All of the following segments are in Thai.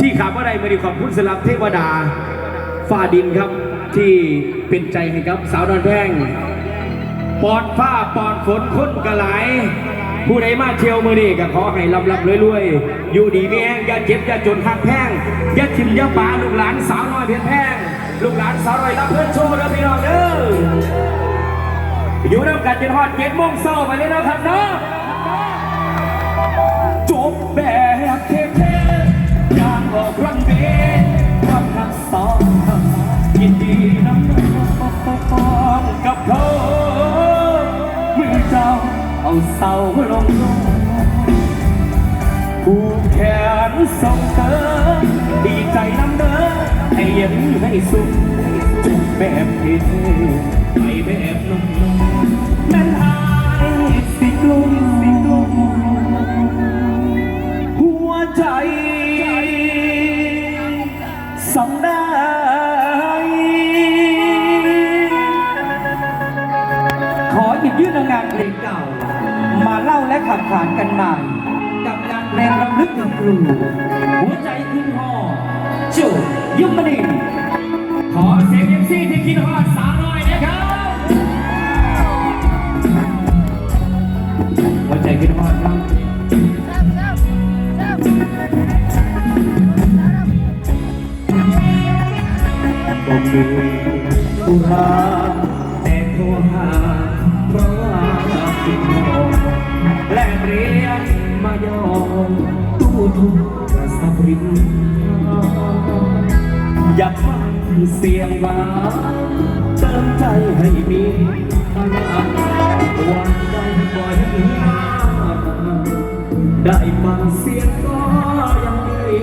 ที่ขาบ่ได้มาดีขอบคุณสำหรับเทวดาฟ้าดินครับ ที่เป็นใจให้ครับ สาวนอนแพงปอดฟ้าปอดฝนคนกระไหลผู้ใดมาเที่ยวมือนี่ก็ขอให้ลำลำรวยๆ อยู่ดีมีแห้งอย่าเจ็บอย่าจนหักแพงอย่าทิมอย่าปาลูกหลานสาวน้อยเพียงแพงลูกหลานสาวน้อยรับเพื่อนโชว์เด้อพี่น้องเด้ออยู่น้ำกันจนฮอดเจ็ดโมงเช้าไปเลยนะครับเนาะจบ เอาเสาลงลงผูกแขนส่งเธอดีใจน้ำเด้อให้เย็นให้สุขจบแบบเท่นไปแบบนุ่มๆ เล่านกันใหม่ กับงานเพลงรำลึกถึงครู หัวใจขึ้นหอจูยุมณีขอเสียงเอฟซีที่คิดฮอดสาวน้อยนะครับ หัวใจขึ้นฮอดครับก็มีผู้ เรียนมายอมตู้ทุกกระสับรินอยากฟังเสียงหวานเติมใจให้มีพลังวันใดบ่อยได้ฟังเสียงก็ยังดี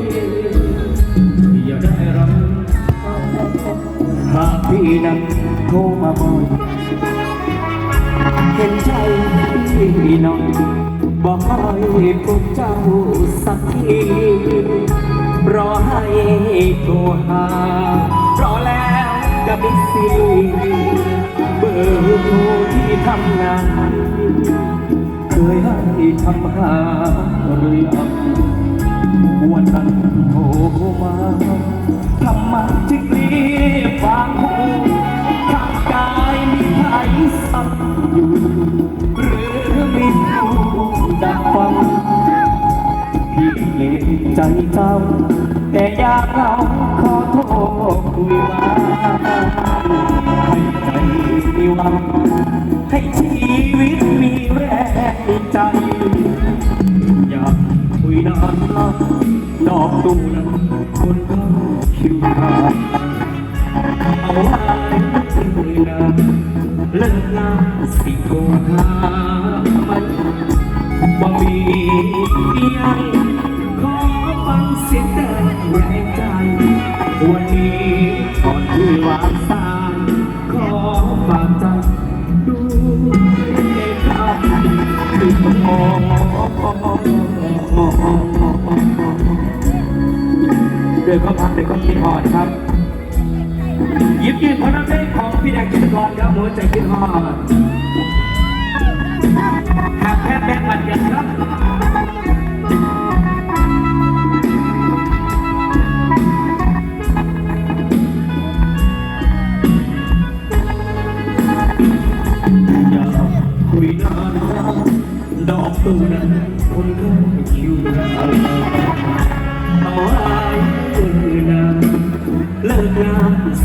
อย่าได้รับหากพี่นั้นโทรมาบ่อยเห็นใจพี่น้อง บอกให้พวกเจ้าสักทีรอให้โทรหารอแล้วจะม่สิเบอร์โทรที่ทำงาน เคยให้ทำหาหรือยังวันนั้นโทรมาทำมาจึงรีบวางหู ษคุยว่าให้ใจมีหวังให้ชีวิตมีแรงใจ อยากคุยนานนักดอกตูนั้นคนเขาคิวทางเอาไว้นานเลิกลาสิโทรหามันบ่มีเพียงขอฟังเสียงต่แรงใจ คือมองด้วยข้อพักในข้อคิดหอดครับยิบยืนพนักเล่นของพี่แดงกิตกรครับหัวใจคิดหอดหากแค่แบงวันกันครับ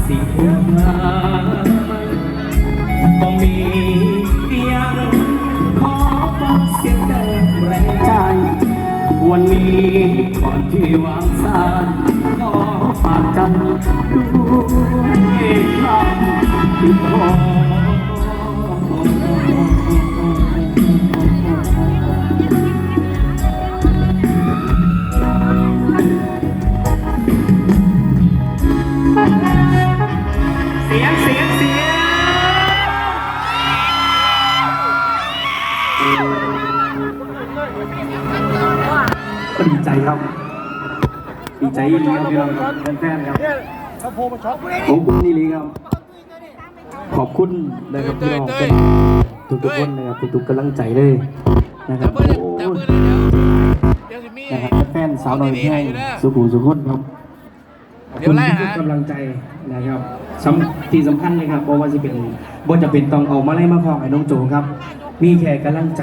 สิโทรมาต้องมีเพียงขอฟังเสียงแต่แรงใจ วันนี้ก่อนที่วางสายขอฝากกันด้วยคำที่ขอ ใจอีหลีครับพี่น้องแฟนๆครับขอบคุณอีหลีครับ ขอบคุณนะครับพี่น้องเป็นทุกๆคนนะครับทุกๆกำลังใจเลยนะครับโอ้ยดี๋ยวสิมีนะครับแฟนสาวน้อยแพงสุขุมสุขนครับเดี๋ยวไล่หาทุกกำลังใจนะครับสำที่สำคัญเลยครับเพราะว่าจะเป็นบ่จะเป็นต้องเอามาไล่มาพองไอ้น้องโจครับ มีแค่กำลังใจ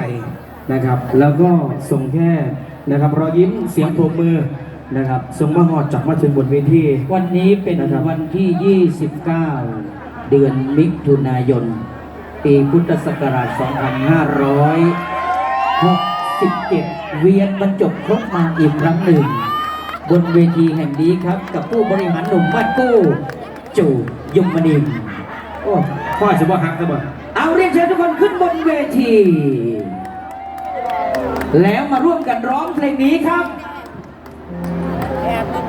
นะครับ แล้วก็ส่งแค่นะครับรอยยิ้มเสียงปรบมือ นะครับส่งมาหอดจับมาถึงบนเวที วันนี้เป็นนะครับวันที่ 29 เดือนมิถุนายน ปีพุทธศักราช 2567 เวียนบรรจบครบมาอีกครั้งหนึ่ง บนเวทีแห่งนี้ครับ กับผู้บริหารหนุ่มบ้านกู้จู่ยมนินทร์โอ้พ่อจะบ่ฮักซะบ่เอาเรียนเชิญทุกคนขึ้นบนเวที แล้วมาร่วมกันร้องเพลงนี้ครับ